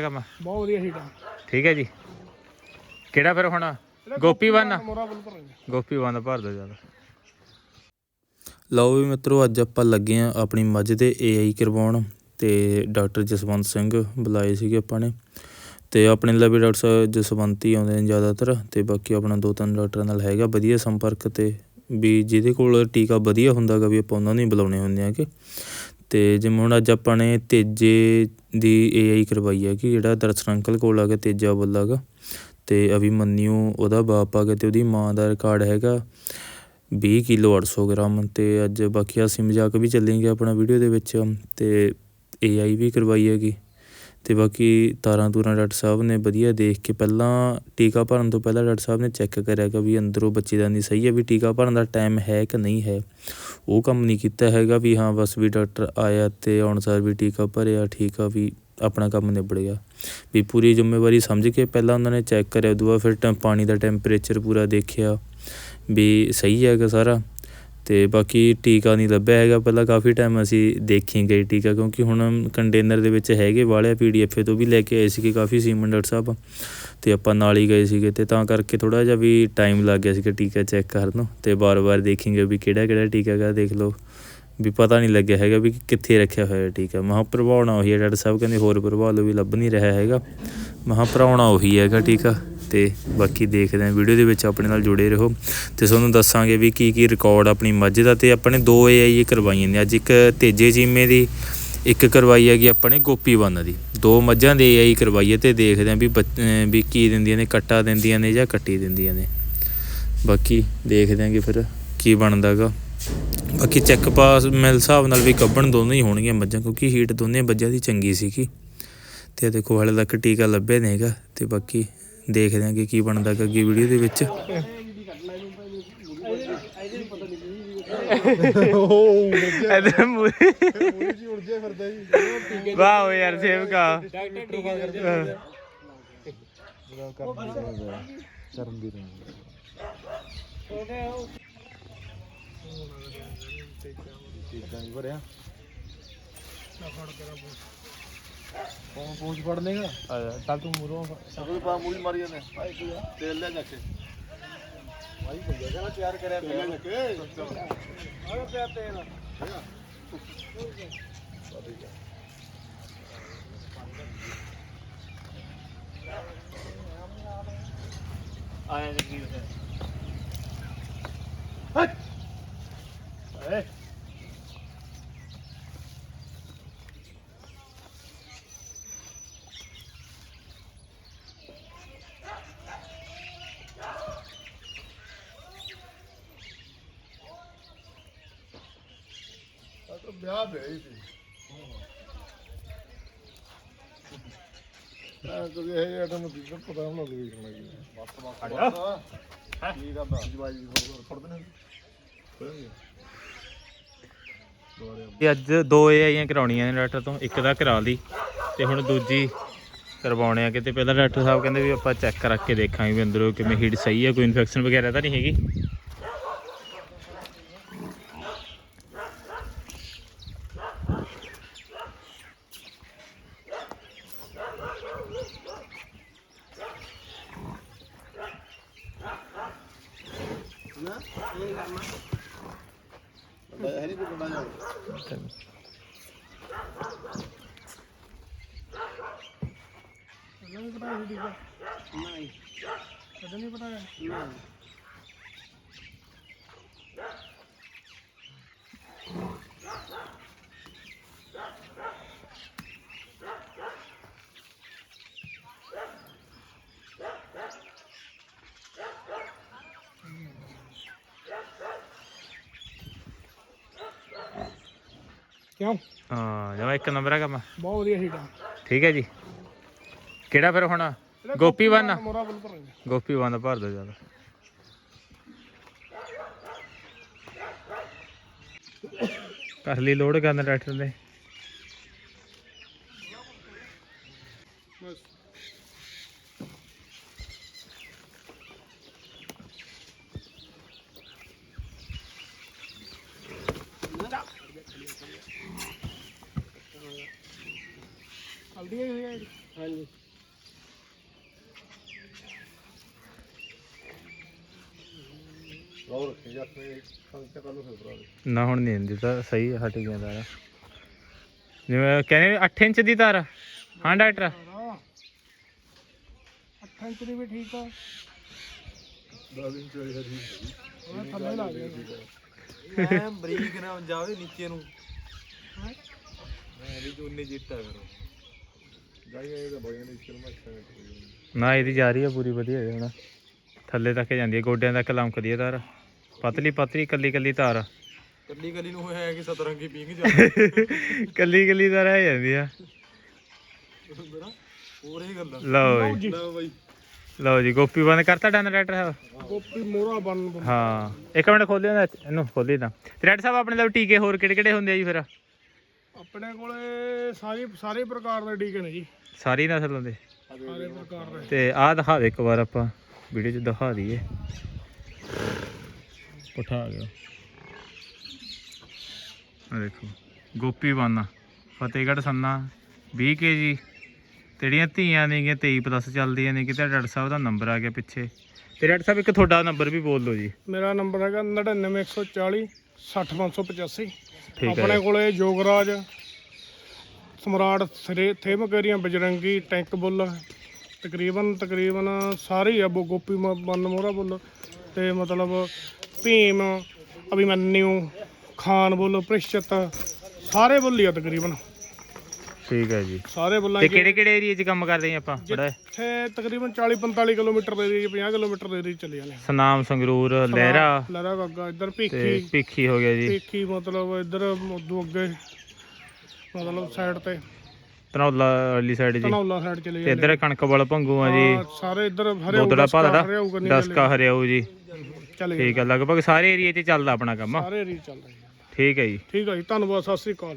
ਕੰਮ ਬਹੁਤ ਵਧੀਆ ਸੀਟਾਂ ਠੀਕ ਹੈ ਜੀ। ਕਿਹੜਾ ਫਿਰ ਹੁਣ? ਗੋਪੀ ਬੰਨ ਮੋਰਾ ਬੁੱਲ ਪਰ ਗੋਪੀ ਬੰਨ ਭਰ ਦੋ ਜ਼ਿਆਦਾ। ਲਓ ਵੀ ਮਿੱਤਰੋ ਅੱਜ ਆਪਾਂ ਲੱਗੇ ਆ ਆਪਣੀ ਮੱਝ ਦੇ ਏਆਈ ਕਰਵਾਉਣ ਤੇ ਡਾਕਟਰ ਜਸਵੰਤ ਸਿੰਘ ਬੁਲਾਏ ਸੀਗੇ ਆਪਾਂ ਨੇ। ਤੇ ਆਪਣੇ ਲਈ ਵੀ ਡਾਕਟਰ ਸਾਹਿਬ ਜਸਵੰਤ ਹੀ ਆਉਂਦੇ ਨੇ ਜ਼ਿਆਦਾਤਰ ਤੇ ਬਾਕੀ ਆਪਣਾ ਦੋ ਤਿੰਨ ਡਾਕਟਰਾਂ ਨਾਲ ਹੈਗਾ ਵਧੀਆ ਸੰਪਰਕ ਤੇ ਵੀ ਜਿਹਦੇ ਕੋਲ ਟੀਕਾ ਵਧੀਆ ਹੁੰਦਾਗਾ ਵੀ ਆਪਾਂ ਉਹਨਾਂ ਨੂੰ ਹੀ ਬੁਲਾਉਣੇ ਹੁੰਦੇ ਆ ਕਿ ਅਤੇ ਜਿਵੇਂ ਹੁਣ ਅੱਜ ਆਪਾਂ ਨੇ ਤੇਜੇ ਦੀ ਏ ਆਈ ਕਰਵਾਈ ਹੈ ਕਿ ਜਿਹੜਾ ਦਰਸ਼ਨ ਅੰਕਲ ਕੋਲ ਆ ਕੇ ਤੇਜਾ ਬੋਲਾਗਾ ਤੇ ਅਭੀ ਮੰਨਿਓ ਉਹਦਾ ਬਾਪ ਆ ਗਿਆ ਅਤੇ ਉਹਦੀ ਮਾਂ ਦਾ ਰਿਕਾਰਡ ਹੈਗਾ 20 ਕਿਲੋ 800 ਗ੍ਰਾਮ ਅਤੇ ਅੱਜ ਬਾਕੀ ਅਸੀਂ ਮਜ਼ਾਕ ਵੀ ਚੱਲੇਂਗੇ ਆਪਣਾ ਵੀਡੀਓ ਦੇ ਵਿੱਚ ਅਤੇ ਏ ਆਈ ਵੀ ਕਰਵਾਈ ਹੈਗੀ। ਅਤੇ ਬਾਕੀ ਤਾਰਾਂ ਤੂਰਾਂ ਡਾਕਟਰ ਸਾਹਿਬ ਨੇ ਵਧੀਆ ਦੇਖ ਕੇ ਪਹਿਲਾਂ ਟੀਕਾ ਭਰਨ ਤੋਂ ਪਹਿਲਾਂ ਡਾਕਟਰ ਸਾਹਿਬ ਨੇ ਚੈੱਕ ਕਰਿਆ ਕਿ ਵੀ ਅੰਦਰੋਂ ਬੱਚੇ ਦਾ ਨਹੀਂ ਸਹੀ ਹੈ ਵੀ ਟੀਕਾ ਭਰਨ ਦਾ ਟਾਈਮ ਹੈ ਕਿ ਨਹੀਂ ਹੈ। ਉਹ ਕੰਮ ਨਹੀਂ ਕੀਤਾ ਹੈਗਾ ਵੀ ਹਾਂ ਬਸ ਵੀ ਡਾਕਟਰ ਆਇਆ ਅਤੇ ਆਉਣ ਸਾਰ ਵੀ ਟੀਕਾ ਭਰਿਆ, ਠੀਕ ਆ ਵੀ ਆਪਣਾ ਕੰਮ ਨਿਬੜ ਗਿਆ। ਵੀ ਪੂਰੀ ਜ਼ਿੰਮੇਵਾਰੀ ਸਮਝ ਕੇ ਪਹਿਲਾਂ ਉਹਨਾਂ ਨੇ ਚੈੱਕ ਕਰਿਆ, ਉਦੋਂ ਬਾਅਦ ਫਿਰ ਟੈਂ- ਪਾਣੀ ਦਾ ਟੈਂਪਰੇਚਰ ਪੂਰਾ ਦੇਖਿਆ ਵੀ ਸਹੀ ਹੈਗਾ ਸਾਰਾ। ਅਤੇ ਬਾਕੀ ਟੀਕਾ ਨਹੀਂ ਲੱਭਿਆ ਹੈਗਾ। ਪਹਿਲਾਂ ਕਾਫੀ ਟਾਈਮ ਅਸੀਂ ਦੇਖੀ ਗਏ ਟੀਕਾ, ਕਿਉਂਕਿ ਹੁਣ ਕੰਟੇਨਰ ਦੇ ਵਿੱਚ ਹੈਗੇ ਵਾਲੇ ਏ ਤੋਂ ਵੀ ਲੈ ਕੇ ਆਏ ਸੀਗੇ ਕਾਫੀ ਸੀਮਨ ਡਾਕਟਰ ਸਾਹਿਬ। ਅਤੇ ਆਪਾਂ ਨਾਲ ਹੀ ਗਏ ਸੀਗੇ ਅਤੇ ਤਾਂ ਕਰਕੇ ਥੋੜ੍ਹਾ ਜਿਹਾ ਵੀ ਟਾਈਮ ਲੱਗ ਗਿਆ ਸੀਗਾ ਟੀਕਾ ਚੈੱਕ ਕਰਨ ਨੂੰ। ਅਤੇ ਵਾਰ ਵਾਰ ਦੇਖੀਂਗੇ ਵੀ ਕਿਹੜਾ ਕਿਹੜਾ ਟੀਕਾ ਹੈਗਾ, ਦੇਖ ਲਓ। ਵੀ ਪਤਾ ਨਹੀਂ ਲੱਗਿਆ ਹੈਗਾ ਵੀ ਕਿੱਥੇ ਰੱਖਿਆ ਹੋਇਆ ਟੀਕਾ। ਮਹਾ ਪ੍ਰਭਾਵਣਾ ਉਹੀ ਹੈ ਡਾਕਟਰ ਸਾਹਿਬ, ਕਹਿੰਦੇ ਹੋਰ ਪ੍ਰਭਾਵ ਲਓ ਵੀ ਲੱਭ ਨਹੀਂ ਰਿਹਾ ਹੈਗਾ। ਮਹਾ ਭਰਾਉਣਾ ਉਹੀ ਹੈਗਾ ਟੀਕਾ। ਤੇ ਬਾਕੀ ਦੇਖਦੇ ਆਂ ਵੀਡੀਓ ਦੇ ਵਿੱਚ ਆਪਣੇ ਨਾਲ ਜੁੜੇ ਰਹੋ। ਤੇ ਤੁਹਾਨੂੰ ਦੱਸਾਂਗੇ ਵੀ ਕੀ ਕੀ ਰਿਕਾਰਡ ਆਪਣੀ ਮੱਝ ਦਾ ਤੇ ਆਪਣੇ ਦੋ ਏਆਈ ਕਰਵਾਈਆਂ ਨੇ। ਅੱਜ ਇੱਕ ਤੇਜੇ ਚੀਮੇ ਦੀ, ਇੱਕ ਕਰਵਾਈ ਹੈਗੀ ਆਪਣੇ ਗੋਪੀ ਬੰਨ ਦੀ। ਦੋ ਮੱਝਾਂ ਦੇ ਏਆਈ ਕਰਵਾਈ ਹੈ ਤੇ ਦੇਖਦੇ ਆਂ ਵੀ ਬੱਚ- ਵੀ ਕੀ ਦਿੰਦੀਆਂ ਨੇ, ਕੱਟਾ ਦਿੰਦੀਆਂ ਨੇ ਜਾਂ ਕੱਟੀ ਦਿੰਦੀਆਂ ਨੇ। ਬਾਕੀ ਦੇਖਦੇ ਆਂਗੇ ਫਿਰ ਕੀ ਬਣਦਾਗਾ ਬਾਕੀ ਚੈੱਕ ਪਾਸ ਮਿਲ ਹਿਸਾਬ ਨਾਲ ਵੀ ਗੱਬਣ ਦੋਨੋਂ ਹੀ ਹੋਣਗੀਆਂ ਮੱਝਾਂ, ਕਿਉਂਕਿ ਹੀਟ ਦੋਨੇ ਮੱਝਾਂ ਦੀ ਚੰਗੀ ਸੀਗੀ। ਤੇ ਦੇਖੋ ਹਾਲੇ ਤੱਕ ਟੀਕਾ ਲੱਭਿਆ ਨਹੀਂ ਹੈਗਾ। ਤੇ ਬਾਕੀ ਦੇਖਦੇ ਆਂਗੇ ਕੀ ਬਣਦਾ ਗਾ ਅੱਗੇ ਵੀਡੀਓ ਦੇ ਵਿੱਚ। ਇਧਰ ਮੂਰੇ ਜੀ ਉੜ ਜੇ ਫਿਰਦਾ ਜੀ। ਵਾਹ ਓ ਯਾਰ ਸੇਵਕਾ ਸ਼ਰਮ ਵੀ ਟੀਕਾ ਨਹੀਂ ਭਰਿਆ ਕੌਣ ਪਹੁੰਚ ਫੜ ਲੇਗਾ ਤਾਂ ਤੂੰ ਮੂਰੋਂ ਸਭ ਪਾ ਮੂਰੀ ਮਾਰੀ ਜਾਂਦੇ ਭਾਈ ਕੀ ਆ। ਤੇਲ ਲੈ ਜਾ ਕੇ। ਭਾਈ ਭਈਆ ਕਹਿੰਦਾ ਤਿਆਰ ਕਰਿਆ ਪਿਆ। ਲੈ ਕੇ। ਆ ਪਿਆ ਤੇਲ। ਆਇਆ ਜੀ ਆ ਤਾਂ ਵਿਆਹ ਪਿਆ ਹੀ ਸੀ ਆ ਕੋਈ ਇਹ ਆਟਮ ਦੀ ਤਾਂ ਪਤਾ ਨਾ ਲੱਗੀ ਕਰਨਾ ਕੀ ਬਸ ਬਸ ਹਾਂ ਕੀ ਕਰਦਾ? ਜਵਾਈ ਫੜਦੇ ਨੇ ਇਹ ਅੱਜ ਦੋ ਏਆਈਆਂ ਕਰਾਉਣੀਆਂ ਨੇ ਡਾਕਟਰ ਤੋਂ ਇੱਕ ਦਾ ਕਰਾ ਲਈ ਤੇ ਹੁਣ ਦੂਜੀ ਕਰਵਾਉਣੇ ਆ ਕਿਤੇ ਪਹਿਲਾਂ ਡਾਕਟਰ ਸਾਹਿਬ ਕਹਿੰਦੇ ਵੀ ਆਪਾਂ ਚੈੱਕ ਕਰਾ ਕੇ ਦੇਖਾਂਗੇ ਵੀ ਅੰਦਰੋਂ ਕਿਵੇਂ ਹੀਟ ਸਹੀ ਹੈ ਕੋਈ ਇਨਫੈਕਸ਼ਨ ਵਗੈਰਾ ਤਾਂ ਨਹੀਂ ਹੈਗੀ? ਹੈ ਨਹੀਂ ਕੋਈ ਬੰਦਾ ਜਾ ਨਹੀਂ ਪਤਾ ਨਹੀਂ ਟੀਕਾ ਨਹੀਂ ਕਦੋਂ ਨਹੀਂ ਪਤਾ ਨਹੀਂ ਕਿਉਂ? ਹਾਂ ਜਮਾ ਇੱਕ ਨੰਬਰ ਹੈਗਾ ਮੈਂ ਬਹੁਤ ਵਧੀਆ ਸੀਟਾਂ ਠੀਕ ਹੈ ਜੀ। ਕਿਹੜਾ ਫਿਰ ਹੁਣ? ਗੋਪੀ ਬੰਨ ਮੋਰਾ ਬੁੱਲ ਪਰ ਗੋਪੀ ਬੰਨ ਭਰ ਦੋ ਜ਼ਿਆਦਾ। ਕਰ ਲਈ ਲੋਡ ਕਰਨ ਡਾਕਟਰ ਨੇ ਬਸ। ਹਲਦੀ ਹੈ ਹਾਂਜੀ। ਹੋਰ ਰੱਖੇ ਜਾ ਕੇ ਸੰਤ ਕੱਲ ਨੂੰ ਫਿਰ ਭਰਾ ਦੇ ਨਾ ਹੁਣ ਨਹੀਂ ਹੁੰਦੀ ਤਾਂ ਸਹੀ ਆ, ਹਟ ਗਿਆ ਤਾਰਾ। ਜਿਵੇਂ ਕਹਿੰਦੇ 8 ਇੰਚ ਦੀ ਤਾਰ। ਹਾਂ ਡਾਕਟਰ? 8 ਇੰਚ ਦੀ ਵੀ ਠੀਕ ਆ। 10 ਇੰਚ ਵਾਲੀ ਹਰੀ ਉਹ ਥੱਲੇ ਲਾ ਦੇ। ਐ ਬਰੀਕ ਨਾ ਜਾਵੇ ਨੀਚੇ ਨੂੰ। ਮੈਂ ਵੀ ਚੁੰਨੀ ਜਿੱਟਾ ਕਰੋ ਜਾਈਏ ਇਹ ਤਾਂ ਬੜੀਆਂ ਨੇ ਇਹਦੀ ਜਾ ਰਹੀ ਆ ਪੂਰੀ ਵਧੀਆ ਹੈ ਹੁਣ ਥੱਲੇ ਤੱਕ ਜਾਂਦੀ ਹੈ ਗੋਡਿਆਂ ਤੱਕ ਲੰਕਦੀ ਹੈ ਤਾਰ। ਪਤਲੀ ਪਤਲੀ ਕੱਲੀ ਕੱਲੀ ਤਾਰ। ਕੱਲੀ ਕੱਲੀ ਨੂੰ ਹੋਇਆ ਕਿ ਸਤਰੰਗੀ ਪੀਂਗ ਜਾ ਕੱਲੀ ਕੱਲੀ ਤਾਰ ਆ ਜਾਂਦੀ ਆ। ਗੱਲਾਂ। ਲਓ ਜੀ। ਲਓ ਬਾਈ। ਲਓ ਜੀ ਗੋਪੀ ਬੰਦ ਕਰਤਾ ਡਨ ਡਾਕਟਰ ਸਾਹਿਬ? ਗੋਪੀ ਮੋਰਾ ਬਣ ਹਾਂ। ਇੱਕ ਮਿੰਟ ਖੋਲਿਓ ਨਾ ਇਹਨੂੰ ਖੋਲੀ ਤਾਂ। ਤੇ ਡਾਕਟਰ ਸਾਹਿਬ ਆਪਣੇ ਲਈ ਟੀਕੇ ਹੋਰ ਕਿਹੜੇ ਕਿਹੜੇ ਹੁੰਦੇ ਆ ਜੀ ਫਿਰ? ਆਪਣੇ ਕੋਲੇ ਸਾਰੀ ਸਾਰੇ ਪ੍ਰਕਾਰ ਦੇ ਟੀਕੇ ਨੇ ਜੀ। ਸਾਰੀ ਨਸਲ ਹੁੰਦੇ। ਸਾਰੇ ਪ੍ਰਕਾਰ ਦੇ। ਤੇ ਆਹ ਦਿਖਾ ਦੇ ਇੱਕ ਵਾਰ ਆਪਾਂ ਵੀਡੀਓ 'ਚ ਦਿਖਾ ਦਈਏ। ਉਠਾ ਗਿਆ ਆ ਦੇਖੋ ਗੋਪੀ ਬਾਨਾ ਫਤਿਹਗੜ੍ਹ ਸੰਨਾ 20 ਕੇਜੀ। ਤੇੜੀਆਂ ਧੀਆਂ ਨੇਗੀਆਂ 23 ਪਲੱਸ ਚੱਲਦੀਆਂ ਨੇ ਕਿਤੇ ਡਾਕਟਰ ਸਾਹਿਬ ਦਾ ਨੰਬਰ ਆ ਗਿਆ ਪਿੱਛੇ। ਤੇ ਡਾਕਟਰ ਸਾਹਿਬ ਇੱਕ ਤੁਹਾਡਾ ਨੰਬਰ ਵੀ ਬੋਲ ਦਿਓ ਜੀ। ਮੇਰਾ ਨੰਬਰ ਹੈਗਾ 99140 60185 ਠੀਕ ਹੈ ਆਪਣੇ ਕੋਲੇ ਜੋਗਰਾਜ ਸਮਰਾਟ ਥਰੇ ਥੇਮਕਰੀਆਂ ਬਜਰੰਗੀ ਟੈਂਕ ਬੁੱਲ ਤਕਰੀਬਨ ਤਕਰੀਬਨ ਸਾਰੇ ਹੀ ਆ ਬੋ ਗੋਪੀ ਮ- ਬੰਨ ਮੋਹਰਾ ਬੁੱਲ ਤੇ ਮਤਲਬ ਭੀਮ ਅਭਿਮਨਿਊ ਖਾਨ ਬੁੱਲ ਪ੍ਰਿਸ਼ਚਤ ਸਾਰੇ ਬੁੱਲ ਹੀ ਆ ਤਕਰੀਬਨ। ਠੀਕ ਹੈ ਜੀ। ਸਾਰੇ ਬੁੱਲਾਂ ਤੇ ਕਿਹੜੇ ਕਿਹੜੇ ਏਰੀਆ 'ਚ ਕੰਮ ਕਰਦੇ ਆ ਆਪਾਂ? ਬੜਾ ਇੱਥੇ ਤਕਰੀਬਨ 40 45 ਕਿਲੋਮੀਟਰ ਦੇ ਏਰੀਆ 50 ਕਿਲੋਮੀਟਰ ਦੇ ਏਰੀਆ ਚੱਲੇ ਜਾਂਦੇ ਸਨਾਮ ਸੰਗਰੂਰ ਲਹਿਰਾ। ਲਹਿਰਾ ਗੱਗਾ ਇੱਧਰ ਭੀਖੀ। ਭੀਖੀ ਹੋ ਗਿਆ ਜੀ। ਭੀਖੀ ਮਤਲਬ ਇੱਧਰ ਉਦੋਂ ਅੱਗੇ ਮਤਲਬ ਸਾਈਡ ਤੇ। ਧਨੌਲਾ ਵਾਲੀ ਸਾਈਡ ਜੀ। ਧਨੌਲਾ ਸਾਈਡ ਚਲੇ ਤੇ ਜਾਂਦੇ ਇੱਧਰ ਕਣਕਵਾਲ ਭੰਗੂ ਆ ਜੀ। ਸਾਰੇ ਇੱਧਰ ਹਰਿਆਊ ਦੋਦੜਾ ਭਾਦੜਾ ਦਸਕਾ ਹਰਿਆਊ ਜੀ। ਚਲੇ ਠੀਕ ਹੈ ਲਗਭਗ ਸਾਰੇ ਏਰੀਆ 'ਚ ਚੱਲਦਾ ਆਪਣਾ ਕੰਮ। ਸਾਰੇ ਏਰੀਆ ਚੱਲ ਰਹੇ ਆ। ਠੀਕ ਹੈ ਜੀ। ਠੀਕ ਹੈ ਜੀ ਧੰਨਵਾਦ ਸਤਿ ਸ੍ਰੀ ਅਕਾਲ।